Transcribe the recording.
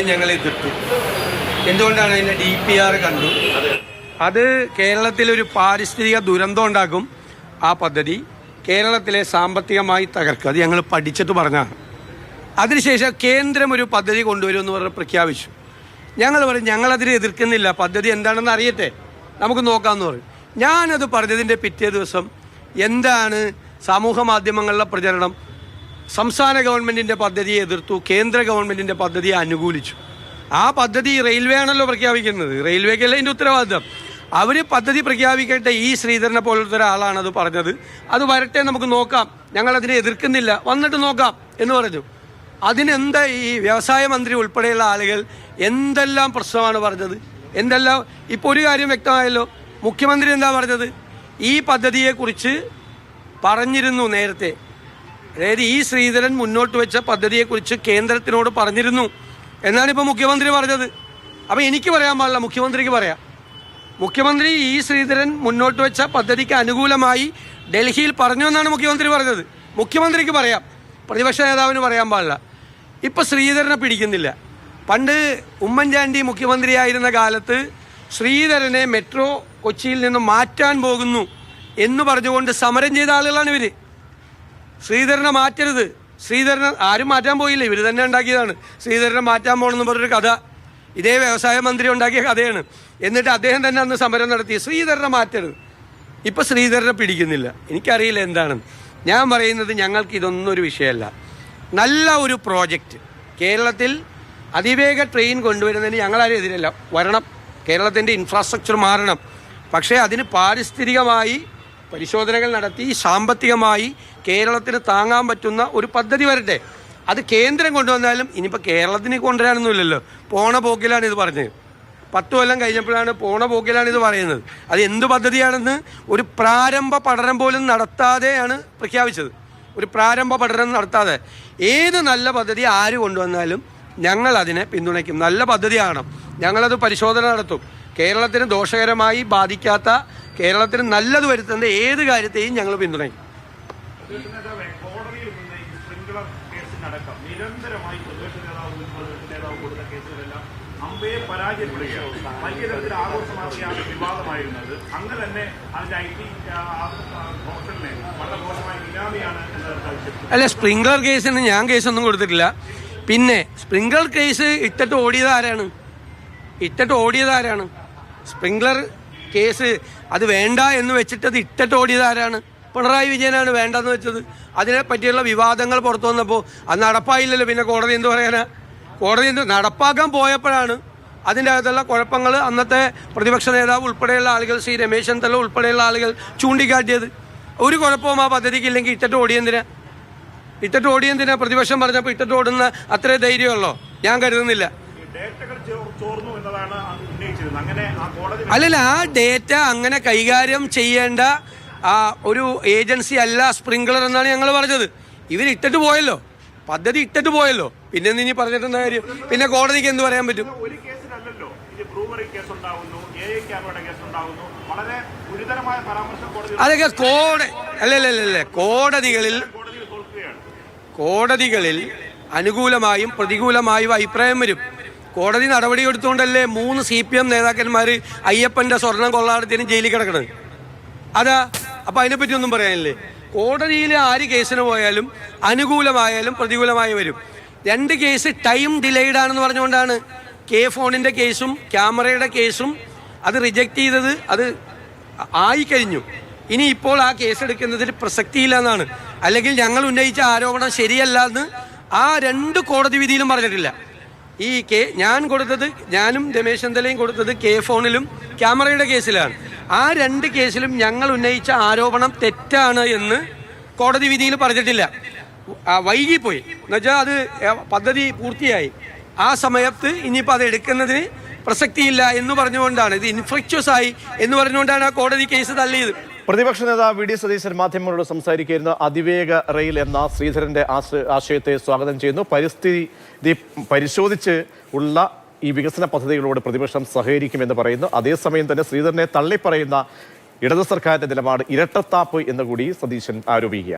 ഞങ്ങൾ എതിർത്തു. എന്തുകൊണ്ടാണ് അതിന്റെ ഡി പി ആർ കണ്ടു? അത് കേരളത്തിൽ ഒരു പാരിസ്ഥിതിക ദുരന്തം ഉണ്ടാക്കും ആ പദ്ധതി കേരളത്തിലെ സാമ്പത്തികമായി തകർക്കും. അത് ഞങ്ങൾ പഠിച്ചിട്ട് പറഞ്ഞാണ് അതിനുശേഷം കേന്ദ്രം ഒരു പദ്ധതി കൊണ്ടുവരുമെന്ന് പറഞ്ഞ് പ്രഖ്യാപിച്ചു. ഞങ്ങൾ പറയും ഞങ്ങളതിനെ എതിർക്കുന്നില്ല. പദ്ധതി എന്താണെന്ന് അറിയട്ടെ. നമുക്ക് നോക്കാമെന്ന് പറയും ഞാനത് പറഞ്ഞതിന്റെ പിറ്റേ ദിവസം എന്താണ് സമൂഹ മാധ്യമങ്ങളിലെ പ്രചരണം? സംസ്ഥാന ഗവൺമെന്റിന്റെ പദ്ധതിയെ എതിർത്തു കേന്ദ്ര ഗവൺമെന്റിന്റെ പദ്ധതിയെ അനുകൂലിച്ചു. ആ പദ്ധതി റെയിൽവേ ആണല്ലോ പ്രഖ്യാപിക്കുന്നത്. റെയിൽവേക്കല്ല അതിന്റെ ഉത്തരവാദിത്തം. അവർ പദ്ധതി പ്രഖ്യാപിക്കട്ടെ ഈ ശ്രീധരനെ പോലത്തെ ഒരാളാണ് അത് പറഞ്ഞത്. അത് വരട്ടെ നമുക്ക് നോക്കാം. ഞങ്ങളതിനെ എതിർക്കുന്നില്ല. വന്നിട്ട് നോക്കാം എന്ന് പറഞ്ഞു. അതിനെന്താ ഈ വ്യവസായ മന്ത്രി ഉൾപ്പെടെയുള്ള ആളുകൾ എന്തെല്ലാം പ്രശ്നമാണ് പറഞ്ഞത്? എന്തെല്ലാം ഇപ്പോൾ ഒരു കാര്യം വ്യക്തമായല്ലോ. മുഖ്യമന്ത്രി എന്താ പറഞ്ഞത്? ഈ പദ്ധതിയെക്കുറിച്ച് പറഞ്ഞിരുന്നു നേരത്തെ. അതായത് ഈ ശ്രീധരൻ മുന്നോട്ട് വെച്ച പദ്ധതിയെക്കുറിച്ച് കേന്ദ്രത്തിനോട് പറഞ്ഞിരുന്നു. എന്നാണ് ഇപ്പോൾ മുഖ്യമന്ത്രി പറഞ്ഞത്. അപ്പോൾ എനിക്ക് പറയാൻ പാടില്ല മുഖ്യമന്ത്രിക്ക് പറയാം. മുഖ്യമന്ത്രി ഈ ശ്രീധരൻ മുന്നോട്ട് വെച്ച പദ്ധതിക്ക് അനുകൂലമായി ഡൽഹിയിൽ പറഞ്ഞു എന്നാണ് മുഖ്യമന്ത്രി പറഞ്ഞത്. മുഖ്യമന്ത്രിക്ക് പറയാം. പ്രതിപക്ഷ നേതാവിന് പറയാൻ പാടില്ല. ഇപ്പം ശ്രീധരനെ പിടിക്കുന്നില്ല. പണ്ട് ഉമ്മൻചാണ്ടി മുഖ്യമന്ത്രിയായിരുന്ന കാലത്ത് ശ്രീധരനെ മെട്രോ കൊച്ചിയിൽ നിന്ന് മാറ്റാൻ പോകുന്നു എന്ന് പറഞ്ഞുകൊണ്ട് സമരം ചെയ്ത ആളുകളാണ് ഇവർ ശ്രീധരനെ മാറ്റരുത്. ശ്രീധരനെ ആരും മാറ്റാൻ പോയില്ല. ഇവർ തന്നെ ഉണ്ടാക്കിയതാണ്. ശ്രീധരനെ മാറ്റാൻ പോകണമെന്ന് പറഞ്ഞൊരു കഥ. ഇതേ വ്യവസായ മന്ത്രി ഉണ്ടാക്കിയ കഥയാണ്. എന്നിട്ട് അദ്ദേഹം തന്നെ അന്ന് സമരം നടത്തി. ശ്രീധരനെ മാറ്റരുത്. ഇപ്പം ശ്രീധരനെ പിടിക്കുന്നില്ല. എനിക്കറിയില്ല എന്താണെന്ന് ഞാൻ പറയുന്നത് ഞങ്ങൾക്ക് ഇതൊന്നും ഒരു വിഷയമല്ല. നല്ല ഒരു പ്രോജക്റ്റ്. കേരളത്തിൽ അതിവേഗ ട്രെയിൻ കൊണ്ടുവരുന്നതിന് ഞങ്ങളാരും എതിരല്ല. വരണം. കേരളത്തിന്റെ ഇൻഫ്രാസ്ട്രക്ചർ മാറണം. പക്ഷേ അതിന് പാരിസ്ഥിതികമായി പരിശോധനകൾ നടത്തി സാമ്പത്തികമായി കേരളത്തിന് താങ്ങാൻ പറ്റുന്ന ഒരു പദ്ധതി വരട്ടെ. അത് കേന്ദ്രം കൊണ്ടുവന്നാലും ഇനിയിപ്പോൾ കേരളത്തിന് കൊണ്ടുവരാനൊന്നുമില്ലല്ലോ. പോണ പോക്കിലാണ് ഇത് പറഞ്ഞത് പത്ത് കൊല്ലം കഴിഞ്ഞപ്പോഴാണ് പോണ പോക്കിലാണ് ഇത് പറയുന്നത്. അത് എന്ത് പദ്ധതിയാണെന്ന് ഒരു പ്രാരംഭ പഠനം പോലും നടത്താതെയാണ് പ്രഖ്യാപിച്ചത്. ഒരു പ്രാരംഭ പഠനം നടത്താതെ. ഏത് നല്ല പദ്ധതി ആര് കൊണ്ടുവന്നാലും ഞങ്ങൾ അതിനെ പിന്തുണയ്ക്കും. നല്ല പദ്ധതിയാണ് ഞങ്ങളത് പരിശോധന നടത്തും. കേരളത്തിന് ദോഷകരമായി ബാധിക്കാത്ത കേരളത്തിന് നല്ലത് വരുത്തുന്ന ഏത് കാര്യത്തെയും ഞങ്ങൾ പിന്തുണയ്ക്കും. അല്ല സ്പ്രിംഗ്ലർ കേസിന് ഞാൻ കേസൊന്നും കൊടുത്തിട്ടില്ല. പിന്നെ സ്പ്രിംഗ്ലർ കേസ് ഇട്ടിട്ട് ഓടിയത് ആരാണ്? ഇട്ടിട്ട് ഓടിയത് ആരാണ്? സ്പ്രിംഗ്ലർ കേസ് അത് വേണ്ട എന്ന് വെച്ചിട്ട് അത് ഇട്ടിട്ട് ഓടിയത് ആരാണ്? പിണറായി വിജയനാണ് വേണ്ടെന്ന് വെച്ചത്. അതിനെപ്പറ്റിയുള്ള വിവാദങ്ങൾ പുറത്തു വന്നപ്പോൾ അത് നടപ്പായില്ലല്ലോ. പിന്നെ കോടതി എന്ത് പറയാനാ? കോടതി എന്ത് നടപ്പാക്കാൻ പോയപ്പോഴാണ് അതിന്റെ അകത്തുള്ള കുഴപ്പങ്ങൾ അന്നത്തെ പ്രതിപക്ഷ നേതാവ് ഉൾപ്പെടെയുള്ള ആളുകൾ ശ്രീ രമേശ് ചെന്നിത്തല ഉൾപ്പെടെയുള്ള ആളുകൾ ചൂണ്ടിക്കാട്ടിയത്. ഒരു കുഴപ്പവും ആ പദ്ധതിക്ക് ഇല്ലെങ്കിൽ ഇട്ടിട്ട് ഓടിയെന്തിനാ ഇട്ടിട്ട് ഓടിയെന്തിനാ പ്രതിപക്ഷം പറഞ്ഞപ്പോൾ ഇട്ടിട്ട് ഓടുന്ന അത്രേ ധൈര്യമുള്ളോ ഞാൻ കരുതുന്നില്ല. അല്ലല്ല ആ ഡേറ്റ അങ്ങനെ കൈകാര്യം ചെയ്യേണ്ട ആ ഒരു ഏജൻസി അല്ല സ്പ്രിംഗ്ലർ എന്നാണ് ഞങ്ങൾ പറഞ്ഞത്. ഇവർ ഇട്ടിട്ട് പോയല്ലോ. പദ്ധതി ഇട്ടിട്ട് പോയല്ലോ. പിന്നെ ഇനി പറഞ്ഞിട്ടെന്താ കാര്യം? പിന്നെ കോടതിക്ക് എന്ത് പറയാൻ പറ്റും? അതൊക്കെ കോടതി അല്ലല്ലേ അല്ലല്ലല്ല കോടതികളിൽ കോടതികളിൽ അനുകൂലമായും പ്രതികൂലമായും അഭിപ്രായം വരും. കോടതി നടപടി എടുത്തുകൊണ്ടല്ലേ മൂന്ന് സി പി എം നേതാക്കന്മാർ അയ്യപ്പന്റെ സ്വർണം കൊള്ളാടത്തിന് ജയിലിൽ കിടക്കണത്? അതാ അപ്പം അതിനെപ്പറ്റി ഒന്നും പറയാനില്ലേ? കോടതിയിൽ ആര് കേസിന് പോയാലും അനുകൂലമായാലും പ്രതികൂലമായി വരും. രണ്ട് കേസ് ടൈം ഡിലേഡ് ആണെന്ന് പറഞ്ഞുകൊണ്ടാണ് കെ ഫോണിന്റെ കേസും ക്യാമറയുടെ കേസും അത് റിജക്റ്റ് ചെയ്തത്. അത് ആയിക്കഴിഞ്ഞു ഇനി ഇപ്പോൾ ആ കേസ് പ്രസക്തിയില്ല എന്നാണ്. അല്ലെങ്കിൽ ഞങ്ങൾ ഉന്നയിച്ച ആരോപണം ശരിയല്ല എന്ന് ആ രണ്ട് കോടതി വിധിയിലും പറഞ്ഞിട്ടില്ല. ഈ കെ ഞാൻ കൊടുത്തത് ഞാനും രമേശ് ചെന്തലയും കൊടുത്തത് കെ ഫോണിലും ക്യാമറയുടെ കേസിലാണ്. ആ രണ്ട് കേസിലും ഞങ്ങൾ ഉന്നയിച്ച ആരോപണം തെറ്റാണ് എന്ന് കോടതി വിധിയിൽ പറഞ്ഞിട്ടില്ല. വൈകിപ്പോയി. എന്നുവെച്ചാൽ അത് പദ്ധതി പൂർത്തിയായി. ആ സമയത്ത് ഇനിയിപ്പോൾ അത് എടുക്കുന്നതിന് പ്രസക്തിയില്ല എന്ന് പറഞ്ഞുകൊണ്ടാണ്. ഇത് ഇൻഫ്ലക്ച്വസ് ആയി എന്ന് പറഞ്ഞുകൊണ്ടാണ് ആ കോടതി കേസ് തള്ളിയത്. പ്രതിപക്ഷ നേതാവ് വി ഡി സതീശൻ മാധ്യമങ്ങളോട് സംസാരിക്കുന്ന അതിവേഗ റെയിൽ എന്ന ശ്രീധരന്റെ ആശയത്തെ സ്വാഗതം ചെയ്യുന്നു. പരിസ്ഥിതി പരിശോധിച്ച് ഉള്ള ഈ വികസന പദ്ധതികളോട് പ്രതിപക്ഷം സഹകരിക്കുമെന്ന് പറയുന്നു. അതേസമയം തന്നെ ശ്രീധരനെ തള്ളിപ്പറയുന്ന ഇടതു സർക്കാരിന്റെ നിലപാട് ഇരട്ടത്താപ്പ് എന്ന് കൂടി സതീശൻ ആരോപിക്കുക